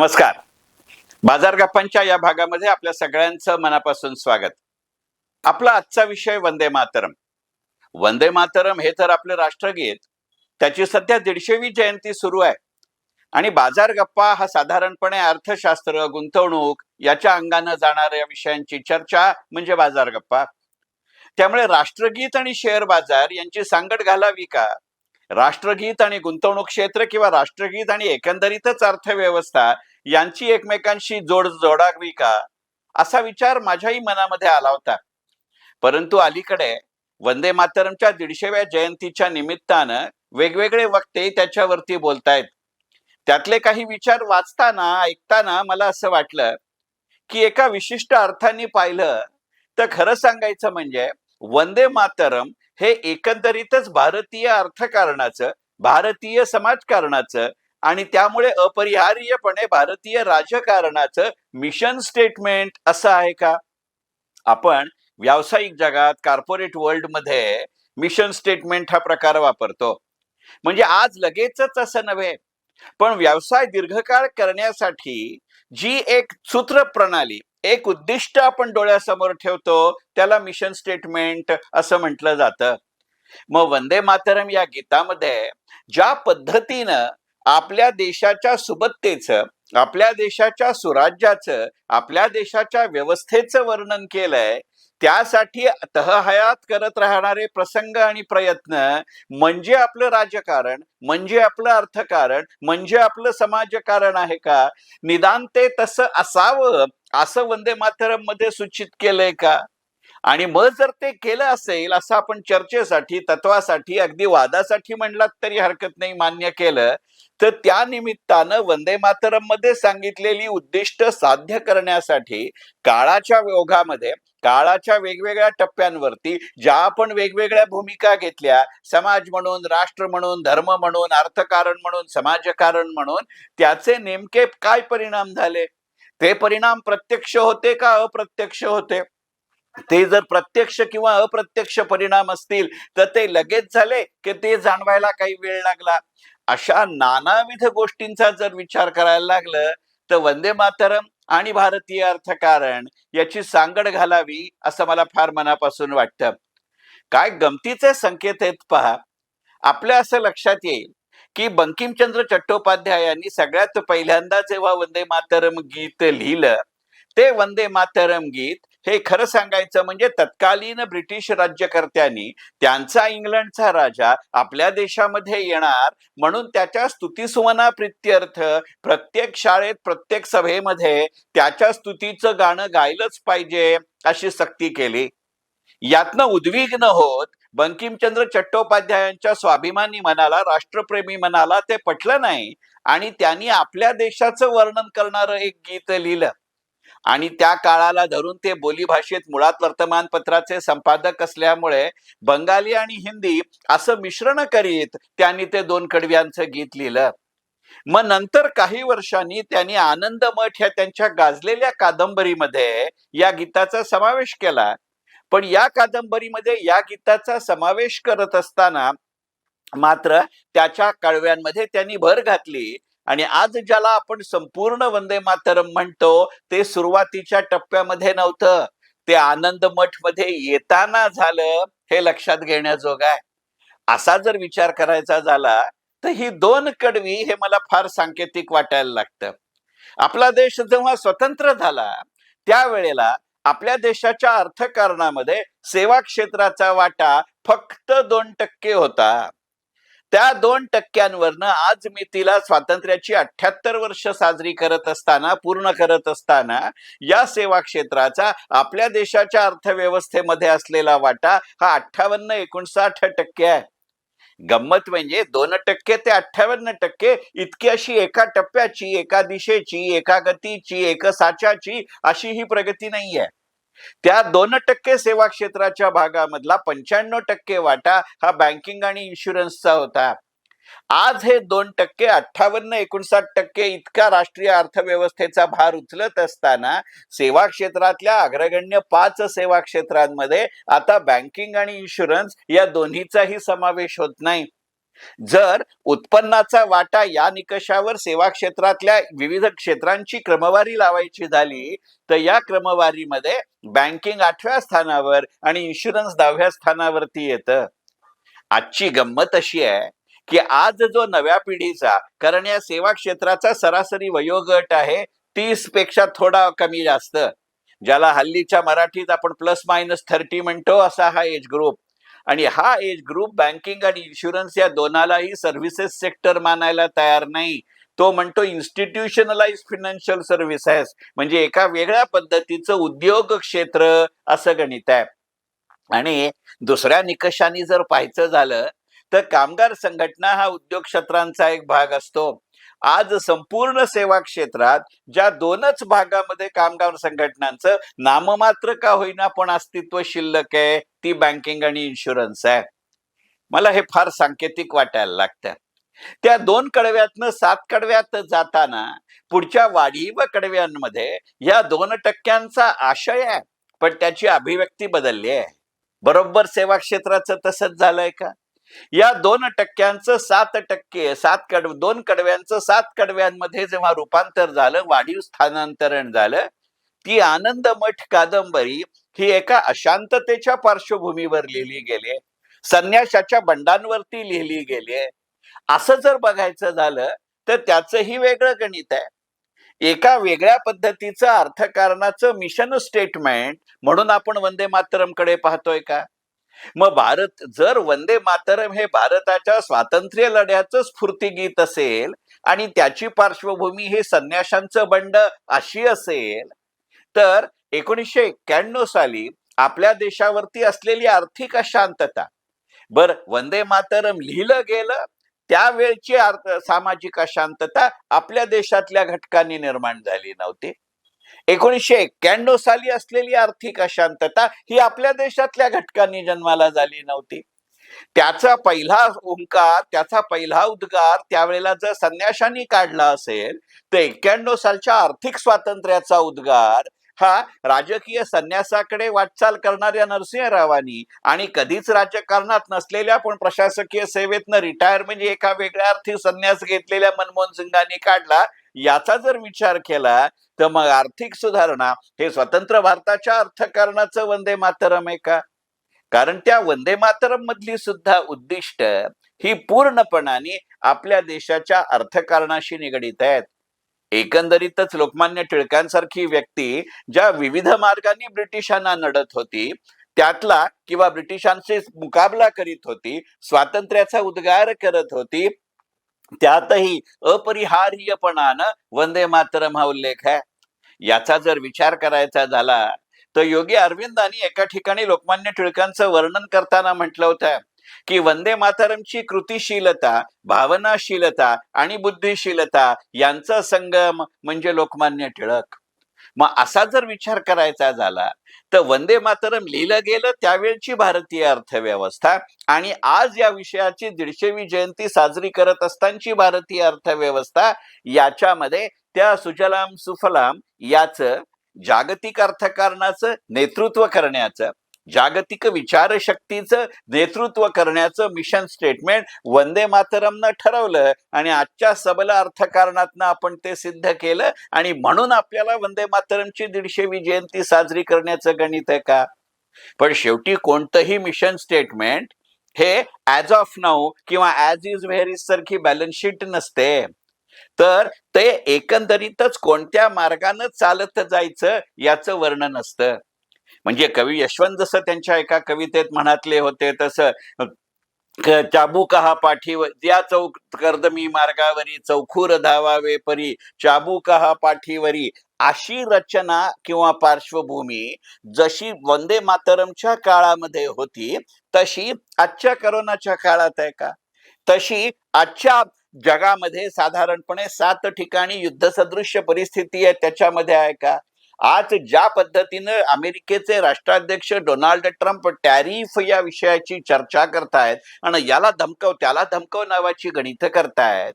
नमस्कार. बाजार गप्पांच्या या भागामध्ये आपल्या सगळ्यांचं मनापासून स्वागत. आपला आजचा विषय वंदे मातरम. वंदे मातरम हे तर आपलं राष्ट्रगीत. त्याची सध्या दीडशेवी जयंती सुरू आहे. आणि बाजार गप्पा हा साधारणपणे अर्थशास्त्र गुंतवणूक याच्या अंगानं जाणाऱ्या विषयांची चर्चा म्हणजे बाजार गप्पा. त्यामुळे राष्ट्रगीत आणि शेअर बाजार यांची सांगड घालावी का? राष्ट्रगीत आणि गुंतवणूक क्षेत्र किंवा राष्ट्रगीत आणि एकंदरीतच अर्थव्यवस्था यांची एकमेकांशी जोड जोडावी का? असा विचार माझ्याही मनामध्ये आला होता. परंतु अलीकडे वंदे मातरमच्या दीडशेव्या जयंतीच्या निमित्तानं वेगवेगळे वक्ते त्याच्यावरती बोलतायत. त्यातले काही विचार वाचताना ऐकताना मला असं वाटलं की एका विशिष्ट अर्थाने पाहिलं तर खरं सांगायचं म्हणजे वंदे मातरम हे एकंदरीतच भारतीय अर्थकारणाचं भारतीय समाजकारणाचं आणि त्यामुळे अपरिहार्यपणे भारतीय राजकारणाचं मिशन स्टेटमेंट असं आहे का? आपण व्यावसायिक जगात कॉर्पोरेट वर्ल्डमध्ये मिशन स्टेटमेंट हा प्रकार वापरतो. म्हणजे आज लगेचच असं नव्हे पण व्यवसाय दीर्घकाळ करण्यासाठी जी एक सूत्र प्रणाली एक उद्दिष्ट आपण डोळ्यासमोर ठेवतो त्याला मिशन स्टेटमेंट असं म्हटलं जातं. मग वंदे मातरम या गीतामध्ये ज्या पद्धतीनं आपल्या देशाच्या सुबत्तेचं आपल्या देशाच्या सुराज्याचं आपल्या देशाच्या व्यवस्थेचं वर्णन केलंय त्यासाठी तहहयात करत राहणारे प्रसंग आणि प्रयत्न म्हणजे आपलं राजकारण म्हणजे आपलं अर्थकारण म्हणजे आपलं समाजकारण आहे का? निदान ते तसं असावं असं वंदे मातरममध्ये सूचित केलंय का? आणि मग जर ते केलं असेल असं आपण चर्चेसाठी तत्वासाठी अगदी वादासाठी म्हणलात तरी हरकत नाही मान्य केलं तर त्या निमित्तानं वंदे मातरममध्ये सांगितलेली उद्दिष्ट साध्य करण्यासाठी काळाच्या ओघामध्ये काळाच्या वेगवेगळ्या टप्प्यांवरती ज्या आपण वेगवेगळ्या भूमिका घेतल्या समाज म्हणून राष्ट्र म्हणून धर्म म्हणून अर्थकारण म्हणून समाजकारण म्हणून त्याचे नेमके काय परिणाम झाले? ते परिणाम प्रत्यक्ष होते का अप्रत्यक्ष होते? ते जर प्रत्यक्ष किंवा अप्रत्यक्ष परिणाम असतील तर ते लगेच झाले की ते जाणवायला काही वेळ लागला. अशा नानाविध गोष्टींचा जर विचार करायला लागलं तर वंदे मातरम आणि भारतीय अर्थकारण याची सांगड घालावी असं मला फार मनापासून वाटतं. काय गमतीचे संकेत आहेत पहा. आपल्या असं लक्षात येईल की बंकिमचंद्र चट्टोपाध्यायांनी सगळ्यात पहिल्यांदा जेव्हा वंदे मातरम गीत लिहिलं ते वंदे मातरम गीत हे खरं सांगायचं म्हणजे तत्कालीन ब्रिटिश राज्यकर्त्यांनी त्यांचा इंग्लंडचा राजा आपल्या देशामध्ये येणार म्हणून त्याच्या स्तुतीसुमना प्रित्यर्थ प्रत्येक शाळेत प्रत्येक सभेमध्ये त्याच्या स्तुतीचं गाणं गायलंच पाहिजे अशी सक्ती केली. यातनं उद्विग्न होत बंकिमचंद्र चट्टोपाध्यायांच्या स्वाभिमानी मनाला राष्ट्रप्रेमी मनाला ते पटलं नाही आणि त्यांनी आपल्या देशाचं वर्णन करणारं एक गीत लिहिलं. आणि त्या काळाला धरून ते बोलीभाषेत मुळात वर्तमानपत्राचे संपादक असल्यामुळे बंगाली आणि हिंदी असं मिश्रण करीत त्यांनी ते दोन कडव्यांचं गीत लिहिलं. मग नंतर काही वर्षांनी त्यांनी आनंद मठ ह्या त्यांच्या गाजलेल्या कादंबरीमध्ये या गीताचा समावेश केला. पण या कादंबरीमध्ये या गीताचा समावेश करत असताना मात्र त्याच्या कळव्यांमध्ये त्यांनी भर घातली. आणि आज ज्याला आपण संपूर्ण वंदे मातरम म्हणतो ते सुरुवातीच्या टप्प्यामध्ये नव्हतं. ते आनंद मठमध्ये येताना झालं हे लक्षात घेण्याजोग आहे. असा जर विचार करायचा झाला तर ही दोन कडवी हे मला फार सांकेतिक वाटायला लागतं. आपला देश जेव्हा स्वतंत्र झाला त्यावेळेला आपल्या देशाच्या अर्थकारणामध्ये सेवा क्षेत्राचा वाटा फक्त दोन टक्के होता. त्या दोन टक्क्यांवरनं आज मी तिला स्वातंत्र्याची अठ्याहत्तर वर्ष साजरी करत असताना पूर्ण करत असताना या सेवा क्षेत्राचा आपल्या देशाच्या अर्थव्यवस्थेमध्ये असलेला वाटा हा अठ्ठावन्न एकोणसाठ टक्के आहे. गंमत म्हणजे दोन टक्के ते अठ्ठावन्न टक्के इतकी अशी एका टप्प्याची एका दिशेची एका गतीची एक साच्याची अशी ही प्रगती नाहीये. त्या दोन टक्के सेवा क्षेत्राच्या भागामधला पंच्याण्णव टक्के वाटा हा बँकिंग आणि इन्शुरन्सचा होता. आज हे दोन टक्के अठ्ठावन्न एकोणसाठ टक्के इतका राष्ट्रीय अर्थव्यवस्थेचा भार उचलत असताना सेवा क्षेत्रातल्या अग्रगण्य पाच सेवा क्षेत्रांमध्ये आता बँकिंग आणि इन्शुरन्स या दोन्हीचाही समावेश होत नाही. जर उत्पन्नाचा वाटा या निकषावर सेवा क्षेत्रातल्या विविध क्षेत्रांची क्रमवारी लावायची झाली तर या क्रमवारीमध्ये बँकिंग आठव्या स्थानावर आणि इन्शुरन्स दहाव्या स्थानावरती येतं. आजची गंमत अशी आहे की आज जो नव्या पिढीचा कारण या सेवा क्षेत्राचा सरासरी वयोगट आहे तीसपेक्षा थोडा कमी जास्त. ज्याला हल्लीच्या मराठीत आपण प्लस मायनस थर्टी म्हणतो असा हा एज ग्रुप आणि हा एज ग्रुप बँकिंग आणि इन्शुरन्स या दोनालाही सर्व्हिसेस सेक्टर मानायला तयार नाही. तो म्हणतो इन्स्टिट्यूशनलाइज फिनान्शियल सर्व्हिसेस म्हणजे एका वेगळ्या पद्धतीचं उद्योग क्षेत्र असं गणित आहे. आणि दुसऱ्या निकषाने जर पाहायचं झालं तर कामगार संघटना हा उद्योग क्षेत्रांचा एक भाग असतो. आज संपूर्ण सेवा क्षेत्रात ज्या दोनच भागामध्ये कामगार संघटनांचं नाममात्र का होईना पण अस्तित्व शिल्लक आहे ती बँकिंग आणि इन्शुरन्स आहे. मला हे फार सांकेतिक वाटायला लागतं. त्या दोन कडव्यातनं सात कडव्यात जाताना पुढच्या वाढीव कडव्यांमध्ये या दोन टक्क्यांचा आशय आहे पण त्याची अभिव्यक्ती बदलली आहे. बरोबर सेवा क्षेत्राचं तसंच झालंय का? या दोन टक्क्यांचं सात टक्के सात कड दोन कडव्यांचं सात कडव्यांमध्ये जेव्हा रूपांतर झालं वाढीव स्थानांतरण झालं ती आनंद मठ कादंबरी ही एका अशांततेच्या पार्श्वभूमीवर लिहिली गेली. संन्याशाच्या बंडांवरती लिहिली गेली. असं जर बघायचं झालं तर त्याचंही वेगळं गणित आहे. एका वेगळ्या पद्धतीचं अर्थकारणाचं मिशन स्टेटमेंट म्हणून आपण वंदे मातरमकडे पाहतोय का? मग भारत जर वंदे मातरम हे भारताच्या स्वातंत्र्य लढ्याचं स्फूर्तीगीत असेल आणि त्याची पार्श्वभूमी हे संन्याशांचं बंड अशी असेल तर एकोणीसशे एक्क्याण्णव साली आपल्या देशावरती असलेली आर्थिक अशांतता बर वंदे मातरम लिहिलं गेलं त्यावेळची सामाजिक अशांतता आपल्या देशातल्या घटकांनी निर्माण झाली नव्हती. एकोणीसशे एक्क्याण्णव साली असलेली आर्थिक अशांतता ही आपल्या देशातल्या घटकांनी जन्माला झाली नव्हती. त्याचा पहिला ओंकार त्याचा पहिला उद्गार त्यावेळेला जर संन्याशांनी काढला असेल तर एक्क्याण्णव सालच्या आर्थिक स्वातंत्र्याचा उद्गार हा राजकीय संन्यासाकडे वाटचाल करणाऱ्या नरसिंहरावांनी आणि कधीच राजकारणात नसलेल्या पण प्रशासकीय सेवेतनं रिटायर म्हणजे एका वेगळ्या अर्थी संन्यास घेतलेल्या मनमोहन सिंगांनी काढला. याचा जर विचार केला तर मग आर्थिक सुधारणा हे स्वतंत्र भारताच्या अर्थकारणाचं वंदे मातरम आहे का? कारण त्या वंदे मातरम मधली सुद्धा उद्दिष्ट ही पूर्णपणाने आपल्या देशाच्या अर्थकारणाशी निगडीत आहेत. एकंदरीतच लोकमान्य टिळकांसारखी व्यक्ती ज्या विविध मार्गाने ब्रिटिशांना नडत होती त्यातला किंवा ब्रिटिशांशी मुकाबला करीत होती स्वातंत्र्याचा उद्गार करत होती त्यातही अपरिहार्यपणानं वंदे मातरम हा उल्लेख आहे. याचा जर विचार करायचा झाला तर योगी अरविंदांनी एका ठिकाणी लोकमान्य टिळकांचं वर्णन करताना म्हटलं होतं की वंदे मातरमची कृतिशीलता भावनाशीलता आणि बुद्धिशीलता यांचा संगम म्हणजे लोकमान्य टिळक. मग असा जर विचार करायचा झाला तर वंदे मातरम लिहिलं गेलं त्यावेळची भारतीय अर्थव्यवस्था आणि आज या विषयाची दीडशेवी जयंती साजरी करत असतानाची भारतीय अर्थव्यवस्था याच्यामध्ये त्या सुजलाम सुफलाम याचं जागतिक अर्थकारणाचं नेतृत्व करण्याचं जागतिक विचारशक्तीचं नेतृत्व करण्याचं मिशन स्टेटमेंट वंदे मातरमनं ठरवलं आणि आजच्या सबल अर्थकारणातनं आपण ते सिद्ध केलं. आणि म्हणून आपल्याला वंदे मातरमची दीडशेवी जयंती साजरी करण्याचं गणित आहे का? पण शेवटी कोणतंही मिशन स्टेटमेंट हे ॲज ऑफ नाऊ किंवा ॲज इज व्हेरी सारखी बॅलन्स शीट नसते. तर ते एकंदरीतच कोणत्या मार्गानं चालत जायचं याचं वर्णन असतं. म्हणजे कवी यशवंत जसं त्यांच्या एका कवितेत म्हणातले होते तसं चाबू चाबूक हा पाठीवर या चौक कर्दमी मार्गावरी चौखूर धावावे परी चाबूक हा पाठीवरी अशी रचना किंवा पार्श्वभूमी जशी वंदे मातरमच्या काळामध्ये होती तशी आजच्या करोनाच्या काळात आहे का? तशी आजच्या जगामध्ये साधारणपणे सात ठिकाणी युद्धसदृश्य परिस्थिती आहे त्याच्यामध्ये आहे का? आज ज्या पद्धतीनं अमेरिकेचे राष्ट्राध्यक्ष डोनाल्ड ट्रम्प टॅरिफ या विषयाची चर्चा करतायत आणि याला धमकव त्याला धमकव नावाची गणित करतायत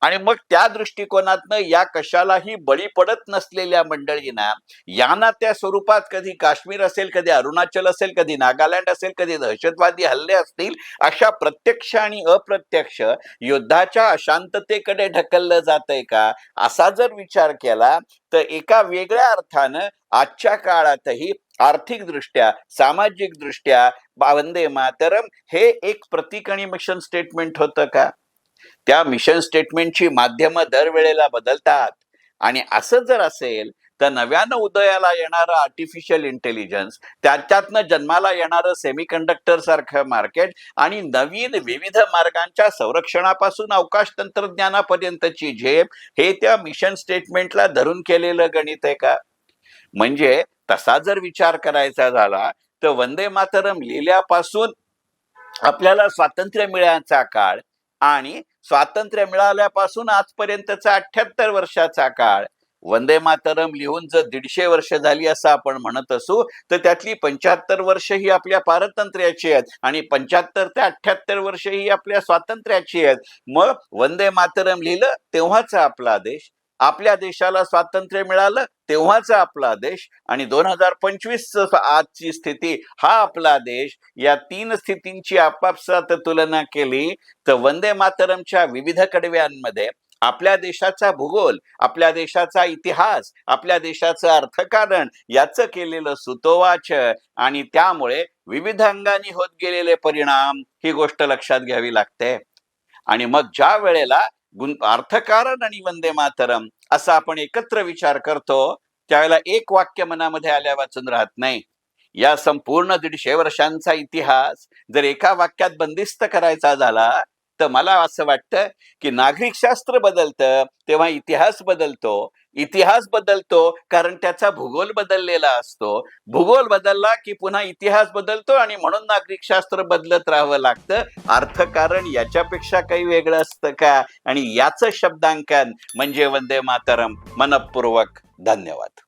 आणि मग त्या दृष्टिकोनातनं या कशालाही बळी पडत नसलेल्या मंडळींना यांना त्या स्वरूपात कधी काश्मीर असेल कधी अरुणाचल असेल कधी नागालँड असेल कधी दहशतवादी हल्ले असतील अशा प्रत्यक्ष आणि अप्रत्यक्ष युद्धाच्या अशांततेकडे ढकललं जातंय का? असा जर विचार केला तर एका वेगळ्या अर्थानं आजच्या काळातही आर्थिकदृष्ट्या सामाजिकदृष्ट्या वंदे मातरम हे एक प्रतीक आणि मिशन स्टेटमेंट होतं का? त्या मिशन स्टेटमेंटची माध्यमं दरवेळेला बदलतात. आणि असं जर असेल तर नव्यानं उदयाला येणारं आर्टिफिशियल इंटेलिजन्स त्याच्यातनं जन्माला येणारं सेमीकंडक्टर सारखं मार्केट आणि नवीन विविध मार्गांच्या संरक्षणापासून अवकाश तंत्रज्ञानापर्यंतची झेप हे त्या मिशन स्टेटमेंटला धरून केलेलं गणित आहे का? म्हणजे तसा जर विचार करायचा झाला तर वंदे मातरम लिहिल्यापासून आपल्याला स्वातंत्र्य मिळायचा काळ आणि स्वातंत्र्य मिळाल्यापासून आजपर्यंतचा अठ्याहत्तर वर्षाचा काळ. वंदे मातरम लिहून जर दीडशे वर्ष झाली असं आपण म्हणत असू तर त्यातली पंच्याहत्तर वर्ष ही आपल्या पारतंत्र्याची आहेत आणि पंच्याहत्तर ते अठ्याहत्तर वर्ष ही आपल्या स्वातंत्र्याची आहेत. मग वंदे मातरम लिहिलं तेव्हाचा आपला देश आपल्या देशाला स्वातंत्र्य मिळालं तेव्हाचा आपला देश आणि दोन हजार पंचवीस आजची स्थिती हा आपला देश या तीन स्थितींची आपापसात तुलना केली तर वंदे मातरमच्या विविध कडव्यांमध्ये आपल्या देशाचा भूगोल आपल्या देशाचा इतिहास आपल्या देशाचं अर्थकारण याचं केलेलं सुतोवाच आणि त्यामुळे विविध अंगाने होत गेलेले परिणाम ही गोष्ट लक्षात घ्यावी लागते. आणि मग ज्या वेळेला गुण अर्थकारण आणि वंदे मातरम असा आपण एकत्र विचार करतो. त्यावेळेला एक वाक्य मनामध्ये आल्या वाचून राहत नाही. या संपूर्ण दीडशे वर्षांचा इतिहास जर एका वाक्यात बंदिस्त करायचा झाला तर मला असं वाटतं की नागरिक शास्त्र बदलतं तेव्हा इतिहास बदलतो. इतिहास बदलतो कारण त्याचा भूगोल बदललेला असतो. भूगोल बदलला की पुन्हा इतिहास बदलतो आणि म्हणून नागरिकशास्त्र बदलत राहावं लागतं. अर्थकारण याच्यापेक्षा काही वेगळं असतं का? आणि याचं शब्दांकन म्हणजे वंदे मातरम. मनपूर्वक धन्यवाद.